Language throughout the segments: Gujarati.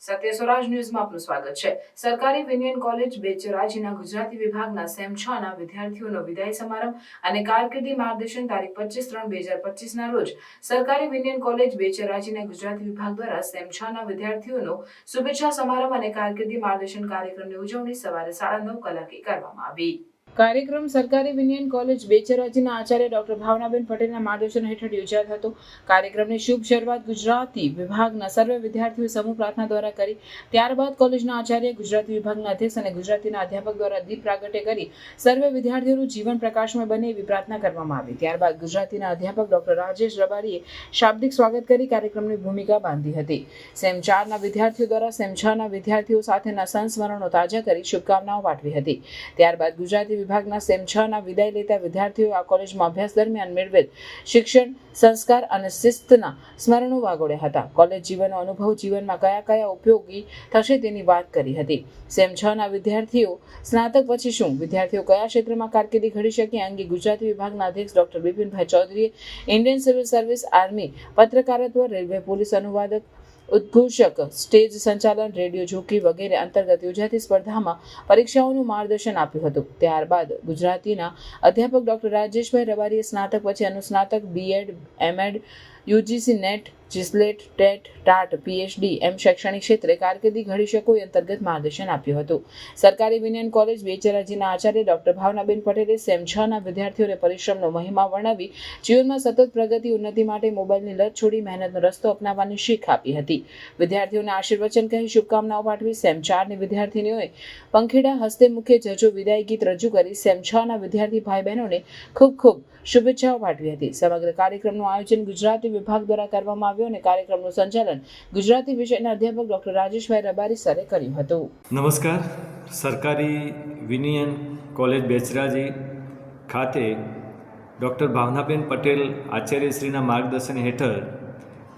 સત્ય સ્વરાજ ન્યૂઝમાં આપનું સ્વાગત છે. સરકારી વિનિયન કોલેજ બેચરાજીના ગુજરાતી વિભાગના સેમ છ ના વિદ્યાર્થીઓનો વિદાય સમારંભ અને કારકિર્દી માર્ગદર્શન તારીખ પચીસ ત્રણ બે હજાર પચીસના રોજ સરકારી વિનિયન કોલેજ બેચરાજીના ગુજરાતી વિભાગ દ્વારા સેમ છ ના વિદ્યાર્થીઓનો શુભેચ્છા સમારંભ અને કારકિર્દી માર્ગદર્શન કાર્યક્રમની ઉજવણી સવારે સાડા નવ કલાકે કરવામાં આવી. કાર્યક્રમ સરકારી વિનયન કોલેજ બેચરાજીના આચાર્ય ડોક્ટર ભાવનાબેન પટેલના માર્ગદર્શન હેઠળ યોજાયો હતો. કાર્યક્રમની શુભ શરૂઆત ગુજરાતી વિભાગના સર્વે વિદ્યાર્થીઓ સમૂહ પ્રાર્થના દ્વારા કરી, ત્યારબાદ કોલેજના આચાર્ય ગુજરાતી વિભાગના અધ્યક્ષ અને ગુજરાતીના અધ્યાપક દ્વારા દીપ પ્રાગટ્ય કરી, સર્વે વિદ્યાર્થીઓનું જીવન પ્રકાશમય બને એવી પ્રાર્થના કરવામાં આવી. ત્યારબાદ ગુજરાતીના અધ્યાપક ડોક્ટર રાજેશ રબારીએ શાબ્દિક સ્વાગત કરી કાર્યક્રમની ભૂમિકા બાંધી હતી. સેમ ચારના વિદ્યાર્થીઓ દ્વારા સેમ છ ના વિદ્યાર્થીઓ સાથેના સંસ્મરણો તાજા કરી શુભકામનાઓ પાઠવી હતી. ત્યારબાદ ગુજરાતી વિભાગના સેમ છ ના વિદાય લેતા વિદ્યાર્થીઓ આ કોલેજમાં અભ્યાસ દરમિયાન મેળવેલ શિક્ષણ, સંસ્કાર અને શિસ્તના સ્મરણો વાગોડ્યા હતા. કોલેજ જીવનનો અનુભવ જીવનમાં કયા કયા ઉપયોગી થશે તેની વાત કરી હતી. સેમ છ ના વિદ્યાર્થીઓ સ્નાતક પછી શું? વિદ્યાર્થીઓ કયા ક્ષેત્રમાં કારકિર્દી ઘડી શકે અંગે ગુજરાતી વિભાગના અધ્યક્ષ ડોક્ટર બિપિનભાઈ ચૌધરીએ ઇન્ડિયન સિવિલ સર્વિસ આર્મી પત્રકારત્વ, રેલવે પોલીસ અનુવાદક ઉદ્ઘોષક, સ્ટેજ સંચાલન, રેડિયો જોકી વગેરે અંતર્ગત યોજાતી સ્પર્ધામાં પરીક્ષાઓનું માર્ગદર્શન આપ્યું હતું. ત્યારબાદ ગુજરાતીના અધ્યાપક ડોક્ટર રાજેશભાઈ રબારીએ સ્નાતક પછી અનુસ્નાતક BEd MEd UGC NET GSLET, TET, TAT, PhD એમ શૈક્ષણિક ક્ષેત્રે કારકિર્દી ઘડી શકો એ અંતર્ગત માર્ગદર્શન આપ્યું હતું. સરકારી વિનયન કોલેજ બેચરાજીના આચાર્ય ડોક્ટર ભાવનાબેન પટેલે સેમ છ ના વિદ્યાર્થીઓને પરિશ્રમનો મહિમા વર્ણવી જીવનમાં સતત પ્રગતિ, ઉન્નતિ માટે મોબાઈલની લત છોડી મહેનતનો રસ્તો અપનાવવાની શીખ આપી હતી. વિદ્યાર્થીઓને આશીર્વચન કહી શુભકામનાઓ પાઠવી સેમ ચારની વિદ્યાર્થીનીઓએ પંખીડા હસ્તે મુખે જજો વિદાય ગીત રજૂ કરી સેમ છ ના વિદ્યાર્થી ભાઈ બહેનોને ખૂબ ખૂબ શુભેચ્છાઓ પાઠવી હતી. સમગ્ર કાર્યક્રમનું આયોજન ગુજરાતી વિભાગ દ્વારા કરવામાં આવ્યું અને કાર્યક્રમનું સંચાલન ગુજરાતી વિષયના અધ્યાપક ડોક્ટર રાજેશભાઈ રબારી સરે કર્યું હતું. નમસ્કાર. સરકારી વિનિયન કોલેજ બેચરાજી ખાતે ડૉક્ટર ભાવનાબેન પટેલ આચાર્યશ્રીના માર્ગદર્શન હેઠળ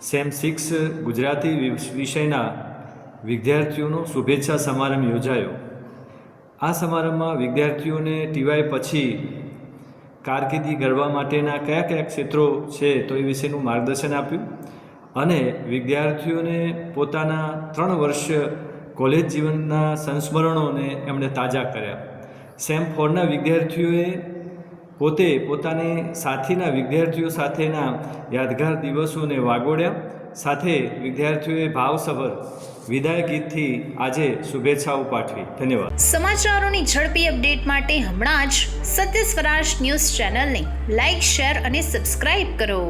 સેમ સિક્સ ગુજરાતી વિષયના વિદ્યાર્થીઓનો શુભેચ્છા સમારંભ યોજાયો. આ સમારંભમાં વિદ્યાર્થીઓને ટીવાય પછી કારકિર્દી ઘડવા માટેના કયા કયા ક્ષેત્રો છે તો એ વિશેનું માર્ગદર્શન આપ્યું. અને વિદ્યાર્થીઓને પોતાના ત્રણ વર્ષ કોલેજ જીવનના સંસ્મરણોને એમણે તાજા કર્યા. સેમ ફોરના વિદ્યાર્થીઓએ પોતે પોતાની સાથીના વિદ્યાર્થીઓ સાથેના યાદગાર દિવસોને વાગોડ્યા સાથે વિદ્યાર્થીઓએ ભાવસભર વિદાય ગીતથી આજે શુભેચ્છાઓ પાઠવી. ધન્યવાદ. સમાચારોની ઝડપી અપડેટ માટે હમણાં જ સત્ય સ્વરાજ ન્યૂઝ ચેનલને લાઇક શેર અને સબસ્ક્રાઇબ કરો.